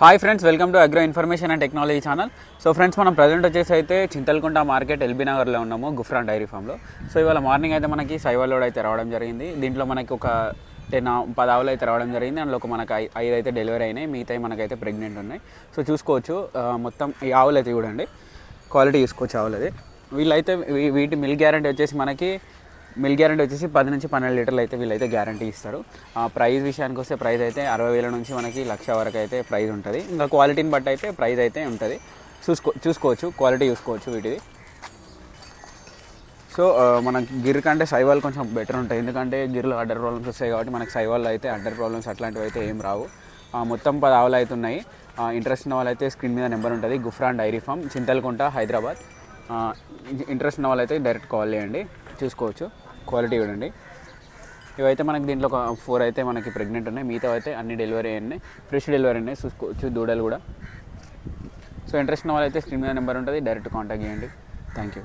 Hi friends welcome to agro information and technology channel so friends మనం present వచ్చేసి అయితే Chintalkunta market LB నగర్లో ఉన్నాము గుఫ్రాన్ డైరీ ఫామ్లో సో ఇవాళ మార్నింగ్ అయితే మనకి సైవాలోడ్ అయితే రావడం జరిగింది. దీంట్లో మనకి ఒక టెన్ పది ఆవులు అయితే రావడం జరిగింది. అందులో ఒక మనకి ఐదు అయితే డెలివరీ అయినాయి. మిగతా మనకైతే ప్రెగ్నెంట్ ఉన్నాయి. సో చూసుకోవచ్చు మొత్తం ఈ ఆవులు అయితే చూడండి. క్వాలిటీ చూసుకోవచ్చు ఆవులది. వీళ్ళైతే వీ- వీటి మిల్క్ గ్యారంటీ వచ్చేసి మనకి మిల్క్ గ్యారంటీ వచ్చేసి పది నుంచి పన్నెండు లీటర్లు అయితే వీళ్ళైతే గ్యారంటీ ఇస్తారు. ఆ ప్రైస్ విషయానికి వస్తే ప్రైస్ అయితే అరవై వేల నుంచి మనకి లక్ష వరకు అయితే ప్రైస్ ఉంటుంది. ఇంకా క్వాలిటీని బట్టి అయితే ప్రైస్ అయితే ఉంటుంది. చూసుకో చూసుకోవచ్చు. క్వాలిటీ చూసుకోవచ్చు వీటిది. సో మనకి గిర్ కంటే సైవాల్ కొంచెం బెటర్ ఉంటాయి. ఎందుకంటే గిర్లో అడ్డర్ ప్రాబ్లమ్స్ వస్తాయి కాబట్టి మనకి సైవాల్లో అయితే అడ్డర్ ప్రాబ్లమ్స్ అట్లాంటివి అయితే ఏం రావు. మొత్తం పది ఆవులు అయితే ఉన్నాయి. ఇంట్రెస్ట్ ఉన్న వాళ్ళైతే స్క్రీన్ మీద నెంబర్ ఉంటుంది. Gufran dairy farm Chintalakunta Hyderabad. Interest ఉన్న వాళ్ళైతే డైరెక్ట్ కాల్ చేయండి. చూసుకోవచ్చు. క్వాలిటీ చూడండి. ఇవైతే మనకి దీంట్లో ఒక ఫోర్ అయితే మనకి ప్రెగ్నెంట్ ఉన్నాయి. మిగతా అయితే అన్ని డెలివరీ అయినాయి ఫ్రెష్ డెలివరీ అయినాయి చూసుకోవచ్చు దూడలు కూడా. సో ఇంట్రెస్ట్ ఉన్న వాళ్ళైతే స్క్రీన్ మీద నెంబర్ ఉంటుంది. డైరెక్ట్ కాంటాక్ట్ చేయండి. Thank you.